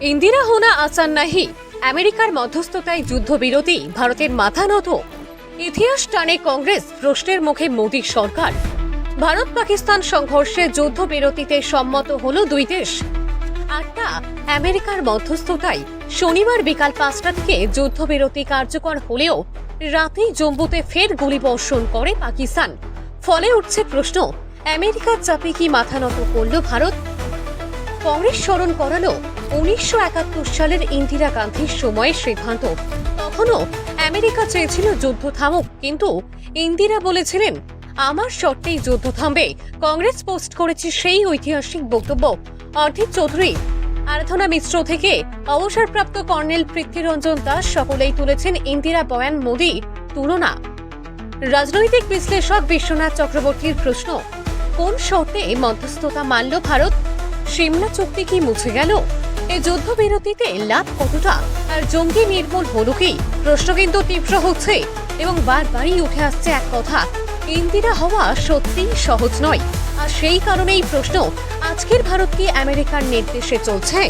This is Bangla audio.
ইন্দিরা হোনা আসান নাহি, আমেরিকার মধ্যস্থতায় যুদ্ধবিরতি, ভারতের মাথা নত। ইতিহাস টানে কংগ্রেস, প্রশ্নের মুখে মোদী সরকার। ভারত পাকিস্তান সংঘর্ষে যুদ্ধবিরতিতে সম্মত হল দুই দেশ। আটটা, আমেরিকার মধ্যস্থতায় শনিবার বিকাল পাঁচটা থেকে যুদ্ধবিরতি কার্যকর হলেও রাতেই জম্মুতে ফের গুলিবর্ষণ করে পাকিস্তান। ফলে উঠছে প্রশ্ন, আমেরিকার চাপে কি মাথা নত করল ভারত? কংগ্রেস স্মরণ করালো উনিশশো একাত্তর সালের ইন্দিরা গান্ধীর সময়ের সিদ্ধান্ত। তখনও আমেরিকা চেয়েছিল যুদ্ধ থামুক, কিন্তু ইন্দিরা বলেছিলেন, আমার শর্তেই যুদ্ধ থামবে। কংগ্রেস পোস্ট করেছে সেই ঐতিহাসিক বক্তব্য। অর্থিত চৌধুরী, আরাধনা মিশ্র থেকে অবসরপ্রাপ্ত কর্নেল পৃথ্বীরঞ্জন দাস সকলেই তুলেছেন ইন্দিরা বয়ান মোদী তুলনা। রাজনৈতিক বিশ্লেষক বিশ্বনাথ চক্রবর্তীর প্রশ্ন, কোন শর্তে মধ্যস্থতা মানল ভারত? সিমলা চুক্তি কি মুছে গেল? এই যুদ্ধবিরতিতে লাভ কতটা? আর জঙ্গি নির্মূল হলো কি? প্রশ্ন কিন্তু তীব্র হচ্ছে এবং বারবারই উঠে আসছে এক কথা, ইন্দিরা হওয়া সত্যিই সহজ নয়। আর সেই কারণেই প্রশ্ন, আজকের ভারত কি আমেরিকার নির্দেশে চলছে?